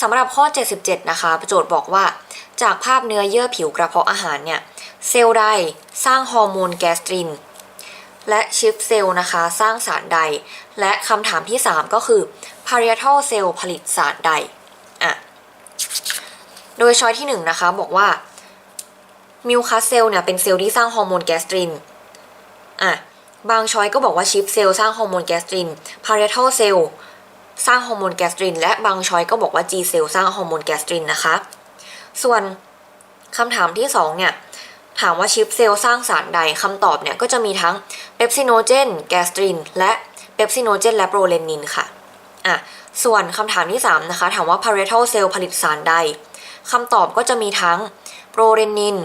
สำหรับข้อ 77 นะคะ โจทย์บอกว่า จากภาพเนื้อเยื่อผิวกระเพาะอาหารเนี่ย เซลล์ใดสร้างฮอร์โมนแกสตริน และชิปเซลล์นะคะ สร้างสารใด และคำถามที่ 3 ก็คือ parietal cell ผลิตสารใดอะโดยช้อยที่ 1นงนะคะบอกว่ามิวคัสเซลเนี่ยเป็นเซลล์ที่สร้างฮอร์โมนแกสตรินอะบางช้อยก็บอกว่าชิปเซลล์สร้างฮอร์โมนแกสตรินพาราท a ลเซลล์ สร้างฮอร์โมนแกสตริน และบางช้อยก็บอกว่า G เซลล์สร้างฮอร์โมนแกสตรินนะคะ ส่วนคำถามที่2เนี่ยถามว่าชิปเซลล์สร้างสารใดคำตอบเนี่ยก็จะมีทั้งเปปซิโนเจนแกสตริน และเปปซิโนเจนและโปรเลนินค่ะอะส่วนคำถามที่3นะคะถามว่า parietal cell ผลิตสารใดคำตอบก็จะมีทั้งโปรเรนิน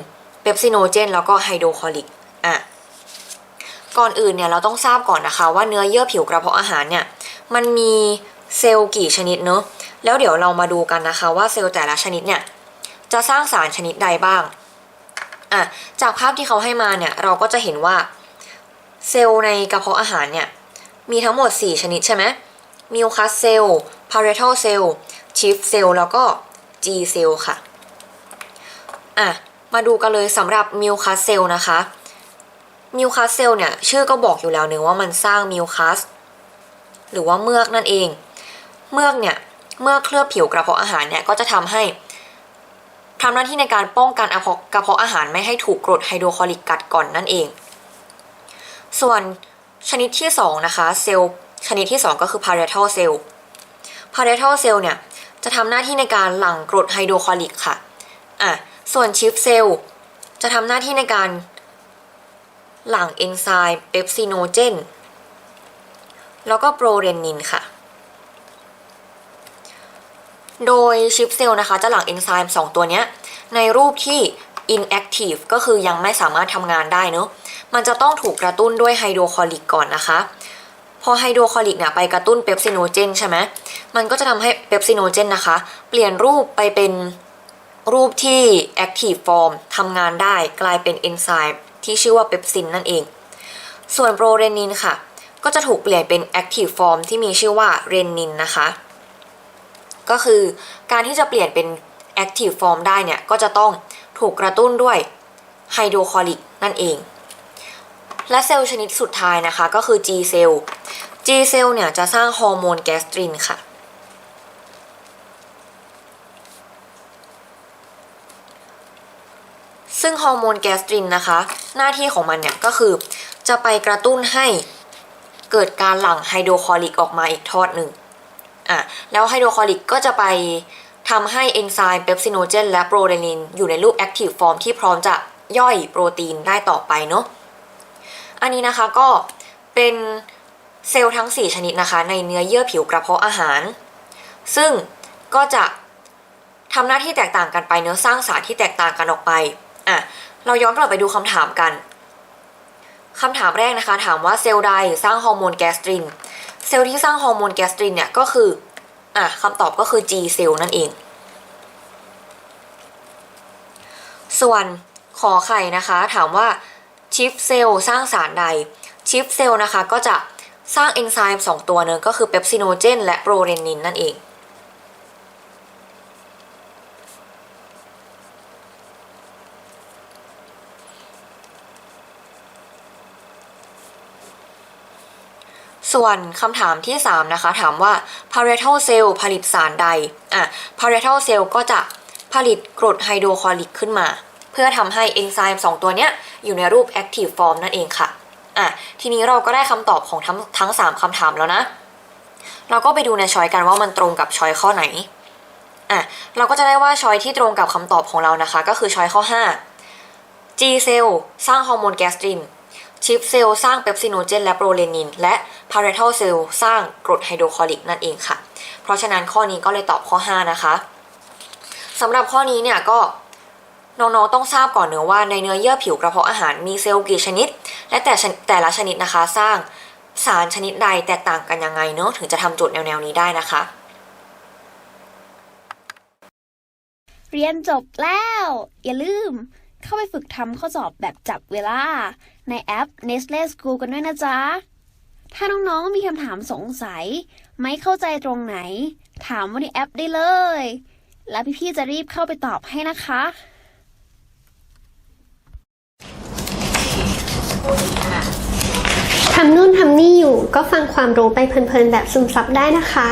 เปปซิโนเจนแล้วก็ไฮโดรคลอริกอะก่อนอื่นเนี่ยเราต้องทราบก่อนนะคะว่าเนื้อเยื่อผิวกระเพาะอาหารเนี่ยมันมี เซลล์กี่ชนิดเนอะแล้วเดี๋ยวเรามาดูกันนะคะว่าเซลล์แต่ละชนิดเนี่ยจะสร้างสารชนิดใดบ้างอะจากภาพที่เขาให้มาเนี่ยเราก็จะเห็นว่าเซลล์ในกระเพาะอาหารเนี่ยมีทั้งหมด 4 ชนิดใช่ไหมมิวคัสเซลล์พาเรทัลเซลล์ชิฟเซลล์แล้วก็ G เซลล์ค่ะอะมาดูกันเลยสำหรับมิวคัสเซลล์นะคะมิวคัสเซลล์เนี่ยชื่อก็บอกอยู่แล้วเนึงว่ามันสร้างมิวคัสหรือว่าเมือกนั่นเอง เมือกเนี่ยเมื่อเคลือบผิวกระเพาะอาหารเนี่ยก็จะทำให้ทำหน้าที่ในการป้องกันกระเพาะอาหารไม่ให้ถูกกรดไฮโดรคลอริกกัดก่อนนั่นเอง ส่วนชนิดที่2นะคะเซลล์ชนิดที่ 2 ก็คือ parietal cell parietal cell เนี่ยจะทำหน้าที่ในการหลั่งกรดไฮโดรคลอริกค่ะอะส่วนชิฟเซลล์จะทำหน้าที่ในการหลั่งเอนไซม์เปปซิโนเจนแล้วก็โปรเรนินค่ะ โดยชิปเซลล์นะคะ จะหลั่งเอนไซม์2ตัวเนี้ยในรูปที่ inactive ก็คือยังไม่สามารถทำงานได้เนอะมันจะต้องถูกกระตุ้นด้วยไฮโดรคลอริกก่อนนะคะ พอไฮโดรคลอริกเนี่ยไปกระตุ้นเปปซิโนเจนใช่ไหมมันก็จะทำให้เปปซิโนเจนนะคะ เปลี่ยนรูปไปเป็นรูปที่ active form ทำงานได้กลายเป็นเอนไซม์ที่ชื่อว่าเปปซินนั่นเอง ส่วนโปรเรนินค่ะ ก็จะถูกเปลี่ยนเป็น active form ที่มีชื่อว่าเรนินนะคะ ก็คือการที่จะเปลี่ยนเป็น active form ได้เนี่ย ก็จะต้องถูกกระตุ้นด้วยไฮโดรคลอริกนั่นเอง และเซลล์ชนิดสุดท้ายนะคะ ก็คือ G เซลล์ G เซลล์เนี่ยจะสร้างฮอร์โมนแกสตรินค่ะซึ่งฮอร์โมนแกสตรินนะคะ หน้าที่ของมันเนี่ยก็คือจะไปกระตุ้นให้เกิดการหลั่งไฮโดรคลอริกออกมาอีกทอดหนึ่ง อะแล้วไฮโดรคลอริกก็จะไปทำให้เอนไซม์เปปซิโนเจนและโปรเรนินอยู่ในรูปแอคทีฟฟอร์มที่พร้อมจะย่อยโปรตีนได้ต่อไปเนาะอันนี้นะคะก็เป็นเซลล์ทั้ง 4 ชนิดนะคะ ในเนื้อเยื่อผิวกระเพาะอาหาร ซึ่งก็จะทำหน้าที่แตกต่างกันไปเนื้อสร้างสารที่แตกต่างกันออกไปอะเราย้อนกลับไปดูคำถามกันคำถามแรกนะคะ ถามว่าเซลล์ใดสร้างฮอร์โมนแกสตริน เซลล์ที่สร้างฮอร์โมนแกสตรินเนี่ยก็คือ อะคำตอบก็คือ G เซลล์นั่นเอง ส่วนขอไข่นะคะ ถามว่าชิฟเซลล์สร้างสารใด ชิฟเซลล์นะคะก็จะสร้างเอนไซม์2ตัวเนึงก็คือเปปซิโนเจนและโปรเรนินนั่นเอง ส่วนคำถามที่ 3 นะคะ ถามว่า parietal cell ผลิตสารใดอะ parietal cell ก็จะผลิตกรดไฮโดรคลอริกขึ้นมา เพื่อทำให้เอนไซม์2ตัวเนี้ยอยู่ในรูป active form นั่นเองค่ะอะ ทีนี้เราก็ได้คำตอบของทั้งทั้ง 3คำถามแล้วนะ เราก็ไปดูในช้อยกันว่ามันตรงกับช้อยข้อไหนอะเราก็จะได้ว่าช้อยที่ตรงกับคำตอบของเรานะคะ ก็คือช้อยข้อ 5 G เซลล์สร้างฮอร์โมนแกสตริน ชิปเซลล์สร้างเปปซิโนเจนและโปรเลนิน และ parietal cell สร้างกรดไฮโดรคลอริกนั่นเองค่ะ เพราะฉะนั้นข้อนี้ก็เลยตอบข้อ 5 นะคะสำหรับข้อนี้เนี่ยก็น้องๆต้องทราบก่อนเนื้อว่าในเนื้อเยื่อผิวกระเพาะอาหารมีเซลล์กี่ชนิด และแต่แต่ละชนิดนะคะสร้างสารชนิดใดแตกต่างกันยังไงเนอะถึงจะทำโจทย์แนวๆนี้ได้นะคะ เรียนจบแล้ว อย่าลืม เข้าไปฝึกทำข้อสอบแบบจับเวลา ในแอป Nestle School กันด้วยนะจ๊ะ ถ้าน้องๆมีคำถามสงสัย ไม่เข้าใจตรงไหน ถามว่าในแอปได้เลย แล้วพี่ๆจะรีบเข้าไปตอบให้นะคะ ทำนู่นทำนี่อยู่ก็ฟังความรู้ไปเพลินๆแบบซึมซับได้นะคะ